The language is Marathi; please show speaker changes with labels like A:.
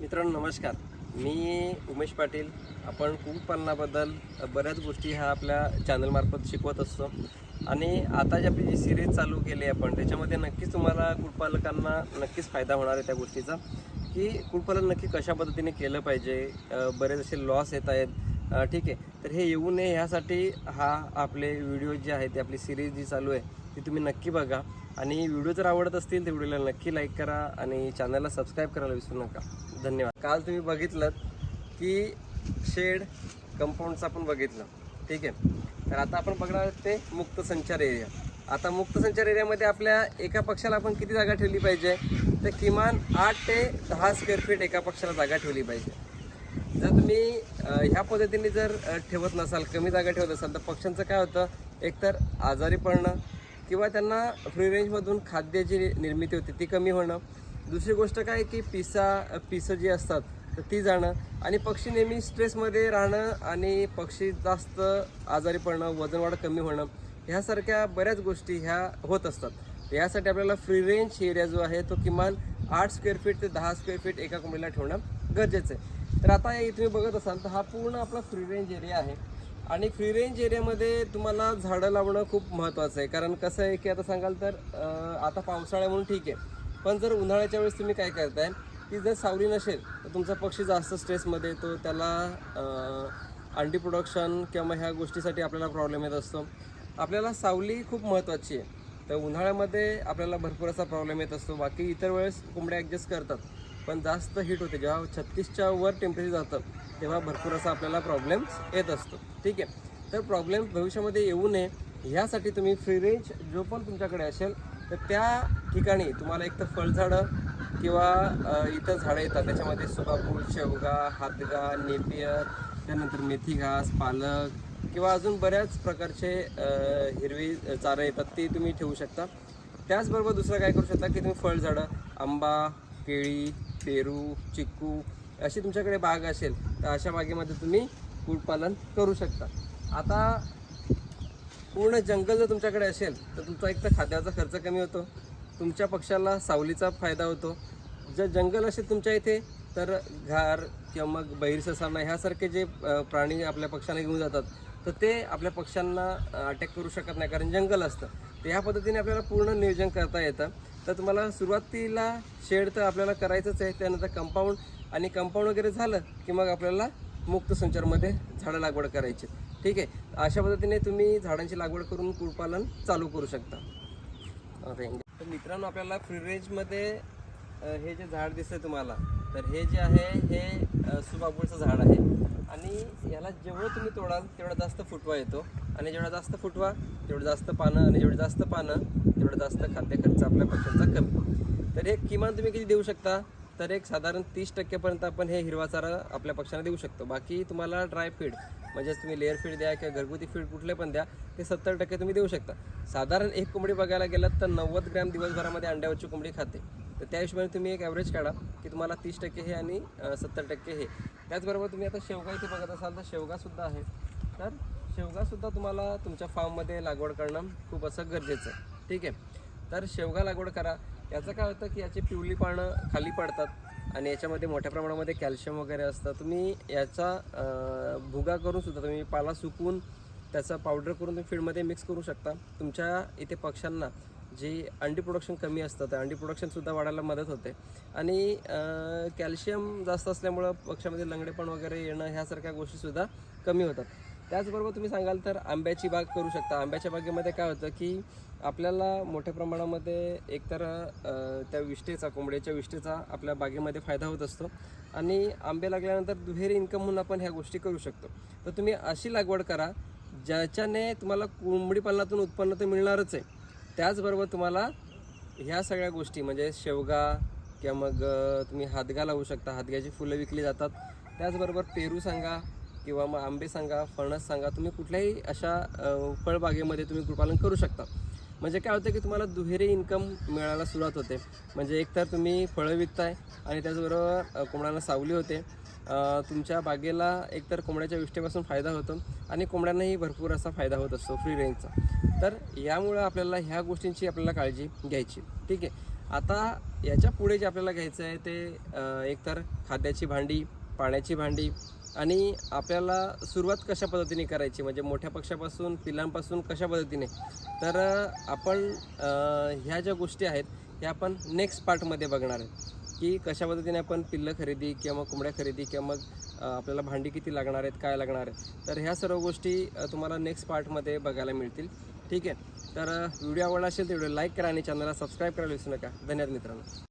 A: मित्रांनो नमस्कार. मी उमेश पाटील. आपण कुक्कुटपालनाबद्दल बऱ्याच गोष्टी ह्या आपल्या चॅनलमार्फत शिकवत असतो. आणि आता जी आपली जी सिरीज चालू केली आहे आपण त्याच्यामध्ये नक्कीच तुम्हाला कुक्कुटपालकांना नक्कीच फायदा होणार आहे त्या गोष्टीचा. की कुक्कुटपालन नक्की कशा पद्धतीने केलं पाहिजे? बरेच असे लॉस येत आहेत. ठीक आहे. तर हे येऊ नये ह्यासाठी हा आपले व्हिडिओ जे आहे ते आपली सिरीज जी चालू आहे ती तुम्ही नक्की बघा. आणि व्हिडिओ जर आवडत असतील तर व्हिडिओला नक्की लाईक करा आणि चॅनलला सबस्क्राईब करायला विसरू नका. धन्यवाद. काल तुम्ही बघितलं की शेड कंपाऊंडचं आपण बघितलं. ठीक आहे. तर आता आपण बघणार ते मुक्त संचार एरिया आता मुक्त संचार एरियामध्ये आपल्या एका पक्षाला आपण किती जागा ठेवली पाहिजे? तर किमान आठ ते दहा स्क्वेअर फीट एका पक्षाला जागा ठेवली पाहिजे. जर तुम्ही ह्या पद्धतीने जर ठेवत नसाल कमी जागा ठेवत असाल तर पक्ष्यांचं काय होतं एकतर आजारी पडणं किंवा त्यांना फ्री रेंजमधून खाद्याची निर्मिती होते ती कमी होणं. दुसरी गोष्ट काय की पिसा पिसं जी असतात तर ती जाणं. आणि पक्षी नेहमी स्ट्रेसमध्ये राहणं आणि पक्षी जास्त आजारी पडणं वजन वाढ कमी होणं ह्यासारख्या बऱ्याच गोष्टी ह्या होत असतात. यासाठी आपल्याला फ्री रेंज एरिया जो आहे तो किमान आठ स्क्वेअर फीट ते दहा स्क्वेअर फीट एका कोंबडीला ठेवणं गरजेचं आहे. तर आता इथे बघत असाल तर हा पूर्ण आपला फ्री रेंज एरिया आहे. आणि फ्री रेंज एरियामध्ये तुम्हाला झाडं लावणं खूप महत्त्वाचं आहे. कारण कसं आहे की आता सांगाल तर आता पावसाळा म्हणून ठीक आहे. पण जर उन्हाळ्याच्या वेळेस तुम्ही काय करताय की जर सावली नसेल तर तुमचा पक्षी जास्त स्ट्रेसमध्ये येतो. त्याला अंडी प्रोडक्शन किंवा ह्या गोष्टीसाठी आपल्याला प्रॉब्लेम येत असतो. आपल्याला सावली खूप महत्त्वाची आहे. तर उन्हाळ्यामध्ये आपल्याला भरपूर असा प्रॉब्लेम येत असतो. बाकी इतर वेळेस कोंबड्या ॲडजस्ट करतात. पण जास्त हीट होते. जेव्हा छत्तीसच्या वर टेम्परेचर जातं तेव्हा भरपूर असा आपल्याला प्रॉब्लेम्स येत असतो. ठीक आहे? तर प्रॉब्लेम भविष्यामध्ये येऊ नये. ह्यासाठी तुम्ही फ्री रेंज जो पण तुमच्याकडे असेल तर त्या ठिकाणी तुम्हाला एक तर फळझाडं किंवा इतर झाडं येतात. त्याच्यामध्ये सुकापूर शेवगा हातगा नेपियर त्यानंतर मेथी घास पालक किंवा अजून बऱ्याच प्रकारचे हिरवी चारं येतात. ते तुम्ही ठेवू शकता. त्याचबरोबर दुसरं काय करू शकता की तुम्ही फळझाडं आंबा केळी पेरू चिक्कू अशी तुमच्याकडे बाग असेल तर अशा बागेमध्ये तुम्ही कुक्कुटपालन करू शकता. आता पूर्ण जंगल जर तुमच्याकडे असेल तर तुमचा एक तर खाद्याचा खर्च कमी होतो तुमच्या पक्षाला सावलीचा फायदा होतो. जर जंगल असेल तुमच्या इथे तर घार किंवा मग बहिरससाना ह्यासारखे जे प्राणी आपल्या पक्षांना घेऊन जातात तर ते आपल्या पक्ष्यांना अटॅक करू शकत नाही कारण जंगल असतं. तर ह्या पद्धतीने आपल्याला पूर्ण नियोजन करता येतं. तर तुम्हाला सुरुवातीला शेड तर आपल्याला करायचंच आहे त्यानंतर कंपाऊंड आणि कंपाऊंड वगैरे झालं की मग आपल्याला मुक्त संचारमध्ये झाडं लागवड करायची. ठीक आहे? अशा पद्धतीने तुम्ही झाडांची लागवड करून कुळपालन चालू करू शकता. तर मित्रांनो आपल्याला फ्री रेंजमध्ये हे जे झाड दिसतंय तुम्हाला तर हे जे आहे हे सुबाबूळचं झाड आहे. आणि याला जेवढं तुम्ही तोडाल तेवढा जास्त फुटवा येतो. आणि जेवढा जास्त फुटवा तेवढं जास्त पानं आणि जेवढं जास्त पानं तेवढं जास्त खाद्य खर्च आपल्या पक्षांचा कमी. तर हे किमान तुम्ही किती देऊ शकता? तर एक साधारण तीस टक्केपर्यंत आपण हे हिरवा चारा आपल्या पक्षांना देऊ शकतो. बाकी तुम्हाला ड्राय फीड म्हणजेच तुम्ही लेअर फीड द्या किंवा घरगुती फीड कुठले पण द्या ते सत्तर टक्के तुम्ही देऊ शकता. साधारण एक कोंबडी बघायला गेलात तर नव्वद ग्रॅम दिवसभरामध्ये अंड्यावरची कोंबडी खाते. तर त्या हिशोबाने तुम्ही एक ॲव्हरेज काढा की तुम्हाला तीस टक्के हे आणि सत्तर टक्के हे. त्याचबरोबर तुम्ही आता शेवगा इथे बघत असाल तर शेवगासुद्धा आहे. तर शेवगासुद्धा तुम्हाला तुमच्या फार्ममध्ये लागवड करणं खूप असं गरजेचं आहे. ठीक आहे? तर शेवगा लागवड करा. याचं काय होतं की याची पिवली पानं खाली पडतात आणि याच्यामध्ये मोठ्या प्रमाणामध्ये कॅल्शियम वगैरे असतं. तुम्ही याचा भुगा करून सुद्धा तुम्ही पाला सुकवून त्याचा पावडर करून तुम्ही फीडमध्ये मिक्स करू शकता. तुमच्या इथे पक्ष्यांना जे अंडी प्रोडक्शन कमी असतं त्या अंडी प्रोडक्शनसुद्धा वाढायला मदत होते. आणि कॅल्शियम जास्त असल्यामुळं पक्षामध्ये लंगडेपण वगैरे येणं ह्यासारख्या गोष्टीसुद्धा कमी होतात. त्याचबरोबर तुम्ही सांगाल तर आंब्याची बाग करू शकता. आंब्याच्या बागेमध्ये काय होतं की आपल्याला मोठ्या प्रमाणामध्ये एकतर त्या विष्टेचा कोंबड्याच्या विष्टेचा आपल्या बागेमध्ये फायदा होत असतो आणि आंबे लागल्यानंतर दुहेरी इन्कम म्हणून आपण ह्या गोष्टी करू शकतो. तर तुम्ही अशी लागवड करा ज्याच्याने तुम्हाला कोंबडी पालनातून उत्पन्न तर मिळणारच आहे. त्याचबरोबर तुम्हाला ह्या सगळ्या गोष्टी म्हणजे शेवगा किंवा मग तुम्ही हातगा लावू शकता. हातग्याची फुलं विकली जातात. त्याचबरोबर पेरू सांगा किंवा मग आंबे सांगा फणस सांगा तुम्ही कुठल्याही अशा फळबागेमध्ये तुम्ही कृपालन करू शकता. म्हणजे काय होतं की तुम्हाला दुहेरी इन्कम मिळायला सुरुवात होते. म्हणजे एकतर तुम्ही फळं विकताय आणि त्याचबरोबर कोंबड्यांना सावली होते. तुमच्या बागेला एकतर कोंबड्याच्या विष्ठेपासून फायदा होतो आणि कोंबड्यांनाही भरपूर असा फायदा होत असतो फ्री रेंजचा तर यामुळं आपल्याला ह्या गोष्टींची आपल्याला काळजी घ्यायची. ठीक आहे? आता याच्यापुढे जे आपल्याला घ्यायचं आहे ते एकतर खाद्याची भांडी पाण्याची भांडी आणि आपल्याला सुरुवात कशा पद्धतीने करायची? म्हणजे मोठ्या पक्षापासून पिलांपासून कशा पद्धतीने? तर आपण ह्या ज्या गोष्टी आहेत ह्या आपण नेक्स्ट पार्टमध्ये बघणार आहेत. की कशा पद्धतीने आपण पिल्लं खरेदी किंवा मग कोंबड्या खरेदी किंवा मग आपल्याला भांडी किती लागणार आहेत काय लागणार आहेत? तर ह्या सर्व गोष्टी तुम्हाला नेक्स्ट पार्टमध्ये बघायला मिळतील. ठीक आहे? तर व्हिडिओ आवडला असेल तर व्हिडिओ लाईक करा आणि चॅनलला सबस्क्राईब करायला विसरू नका. धन्यवाद मित्रांनो.